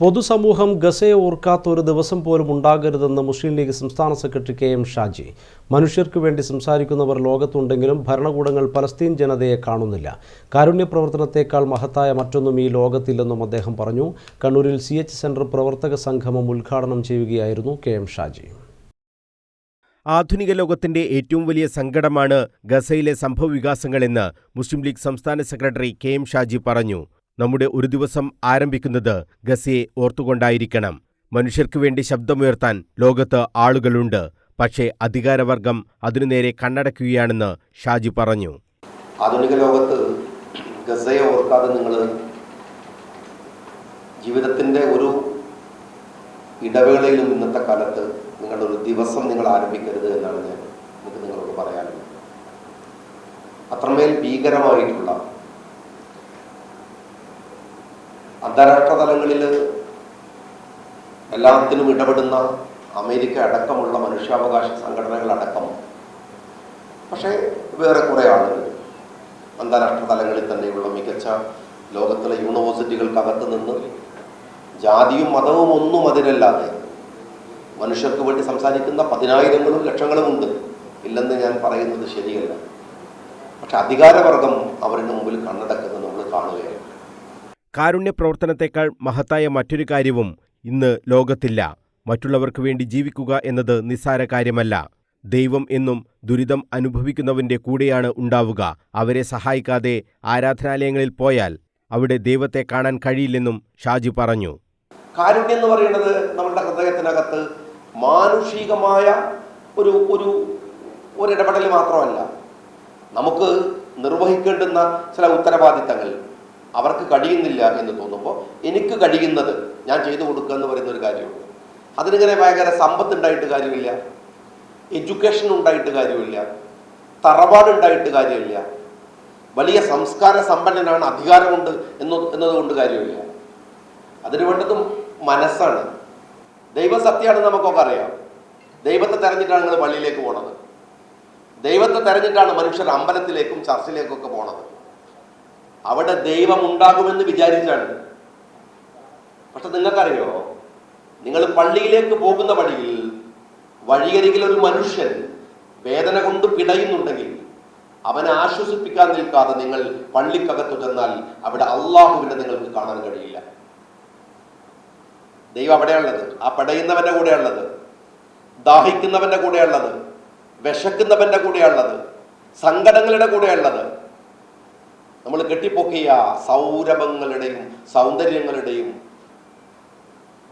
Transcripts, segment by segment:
പൊതുസമൂഹം ഗസയെ ഓർക്കാത്ത ഒരു ദിവസം പോലും ഉണ്ടാകരുതെന്ന് മുസ്ലിം ലീഗ് സംസ്ഥാന സെക്രട്ടറി കെ എം ഷാജി. മനുഷ്യർക്ക് വേണ്ടി സംസാരിക്കുന്നവർ ലോകത്തുണ്ടെങ്കിലും ഭരണകൂടങ്ങൾ പലസ്തീൻ ജനതയെ കാണുന്നില്ല. കാരുണ്യ പ്രവർത്തനത്തേക്കാൾ മഹത്തായ മറ്റൊന്നും ഈ ലോകത്തില്ലെന്നും അദ്ദേഹം പറഞ്ഞു. കണ്ണൂരിൽ സി എച്ച് സെന്റർ പ്രവർത്തക സംഗമം ഉദ്ഘാടനം ചെയ്യുകയായിരുന്നു കെ എം ഷാജി. ആധുനിക ലോകത്തിന്റെ ഏറ്റവും വലിയ സങ്കടമാണ് ഗസയിലെ സംഭവവികാസങ്ങളെന്ന് മുസ്ലിം ലീഗ് സംസ്ഥാന സെക്രട്ടറി കെ എം ഷാജി പറഞ്ഞു. നമ്മുടെ ഒരു ദിവസം ആരംഭിക്കുന്നത് ഗസയെ ഓർത്തുകൊണ്ടായിരിക്കണം. മനുഷ്യർക്കു വേണ്ടി ശബ്ദമുയർത്താൻ ലോകത്ത് ആളുകളുണ്ട്. പക്ഷേ അധികാരവർഗം അതിനു നേരെ കണ്ണടക്കുകയാണെന്ന് ഷാജി പറഞ്ഞു. ആധുനിക ലോകത്ത് ഗസയെ ഓർക്കാതെ നിങ്ങൾ ജീവിതത്തിന്റെ ഒരു ഇടവേളയിലും ഇന്നത്തെ കാലത്ത് ഒരു ദിവസം നിങ്ങൾ ആരംഭിക്കരുത് എന്നാണ് ഞാൻ നമുക്ക് നിങ്ങളോട് പറയാനുള്ളത്. അത്രമേൽ ഭീകരമായിട്ടുള്ള അന്താരാഷ്ട്ര തലങ്ങളിൽ എല്ലാത്തിനും ഇടപെടുന്ന അമേരിക്ക അടക്കമുള്ള മനുഷ്യാവകാശ സംഘടനകളടക്കം പക്ഷേ വേറെ കുറേ ആളുകൾ അന്താരാഷ്ട്ര തലങ്ങളിൽ തന്നെയുള്ള മികച്ച ലോകത്തിലെ യൂണിവേഴ്സിറ്റികൾക്കകത്ത് നിന്ന് ജാതിയും മതവും ഒന്നും അതിനല്ലാതെ മനുഷ്യർക്ക് വേണ്ടി സംസാരിക്കുന്ന പതിനായിരങ്ങളും ലക്ഷങ്ങളും ഉണ്ട്. ഇല്ലെന്ന് ഞാൻ പറയുന്നത് ശരിയല്ല. പക്ഷെ അധികാരവർഗം അവരുടെ മുമ്പിൽ കണ്ണടക്കുന്നത് നമ്മൾ കാണുകയാണ്. കാരുണ്യ പ്രവർത്തനത്തെക്കാൾ മഹത്തായ മറ്റൊരു കാര്യവും ഇന്ന് ലോകത്തില്ല. മറ്റുള്ളവർക്ക് വേണ്ടി ജീവിക്കുക എന്നത് നിസ്സാര കാര്യമല്ല. ദൈവം എന്നും ദുരിതം അനുഭവിക്കുന്നവന്റെ കൂടെയാണ് ഉണ്ടാവുക. അവരെ സഹായിക്കാതെ ആരാധനാലയങ്ങളിൽ പോയാൽ അവിടെ ദൈവത്തെ കാണാൻ കഴിയില്ലെന്നും ഷാജി പറഞ്ഞു. കാരുണ്യം എന്ന് പറയുന്നത് നമ്മുടെ ഹൃദയത്തിനകത്ത് മാനുഷികമായ ഒരു ഒരു ഒരിടപെടൽ മാത്രമല്ല. നമുക്ക് നിർവഹിക്കേണ്ടുന്ന ചില ഉത്തരവാദിത്തങ്ങൾ. അവർക്ക് കഴിയുന്നില്ല എന്ന് തോന്നുമ്പോൾ എനിക്ക് കഴിയുന്നത് ഞാൻ ചെയ്തു കൊടുക്കുക എന്ന് പറയുന്ന ഒരു കാര്യമുണ്ട്. അതിനിങ്ങനെ ഭയങ്കര സമ്പത്ത് ഉണ്ടായിട്ട് കാര്യമില്ല. എഡ്യൂക്കേഷൻ ഉണ്ടായിട്ട് കാര്യമില്ല. തറവാടുണ്ടായിട്ട് കാര്യമില്ല. വലിയ സംസ്കാര സമ്പന്നനാണ് അധികാരമുണ്ട് എന്ന് എന്നതുകൊണ്ട് കാര്യമില്ല. അതിന് വേണ്ടതും മനസ്സാണ്. ദൈവസത്യമാണ് നമുക്കൊക്കെ അറിയാം. ദൈവത്തെ തെരഞ്ഞിട്ടാണ് നിങ്ങൾ പള്ളിയിലേക്ക് പോണത്. ദൈവത്തെ തെരഞ്ഞിട്ടാണ് മനുഷ്യർ അമ്പലത്തിലേക്കും ചർച്ചിലേക്കൊക്കെ പോണത്. അവിടെ ദൈവം ഉണ്ടാകുമെന്ന് വിചാരിച്ചാണ്. പക്ഷെ നിങ്ങൾക്കറിയോ? നിങ്ങൾ പള്ളിയിലേക്ക് പോകുന്ന വഴിയിൽ വഴിയരികിൽ ഒരു മനുഷ്യൻ വേദന കൊണ്ട് പിടയുന്നുണ്ടെങ്കിൽ അവനെ ആശ്വസിപ്പിക്കാൻ നിൽക്കാതെ നിങ്ങൾ പള്ളിക്കകത്തു ചെന്നാൽ അവിടെ അള്ളാഹുവിനെ നിങ്ങൾക്ക് കാണാൻ കഴിയില്ല. ദൈവം അവിടെയുള്ളത്. ആ പടയുന്നവന്റെ കൂടെയുള്ളത്. ദാഹിക്കുന്നവന്റെ കൂടെയുള്ളത്. വിശക്കുന്നവന്റെ കൂടെയുള്ളത്. സങ്കടങ്ങളുടെ കൂടെയുള്ളത്. നമ്മൾ കെട്ടിപ്പൊക്കിയ സൗരഭങ്ങളുടെയും സൗന്ദര്യങ്ങളുടെയും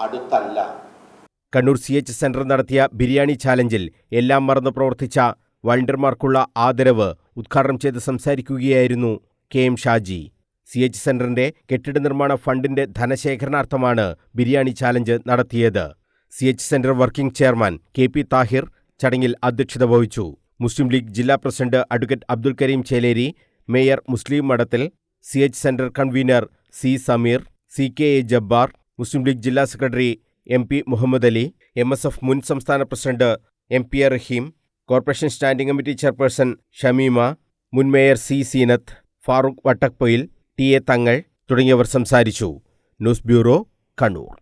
അടുത്തല്ല. കണ്ണൂർ സി എച്ച് സെന്റർ നടത്തിയ ബിരിയാണി ചാലഞ്ചിൽ എല്ലാം മറന്ന് പ്രവർത്തിച്ച വളണ്ടിയർമാർക്കുള്ള ആദരവ് ഉദ്ഘാടനം ചെയ്ത് സംസാരിക്കുകയായിരുന്നു K M Shaji. C H സെന്ററിന്റെ കെട്ടിട നിർമ്മാണ ഫണ്ടിന്റെ ധനശേഖരണാർത്ഥമാണ് ബിരിയാണി ചാലഞ്ച് നടത്തിയത്. C H center working chairman K P Tahir ചടങ്ങിൽ അധ്യക്ഷത വഹിച്ചു. മുസ്ലിം ലീഗ് ജില്ലാ president advocate Abdul Kareem Cheleri mayor Muslim Madathil C H center convener C Sameer C K A Jabbar Muslim League ജില്ലാ secretary M P Muhammad Ali M S F മുൻ സംസ്ഥാന president M P A Rahim corporation standing committee chairperson Shameema മുൻ mayor C Seenath Farooq Vattakpoyil T A Thangal തുടങ്ങിയവർ സംസാരിച്ചു. News bureau Kannur.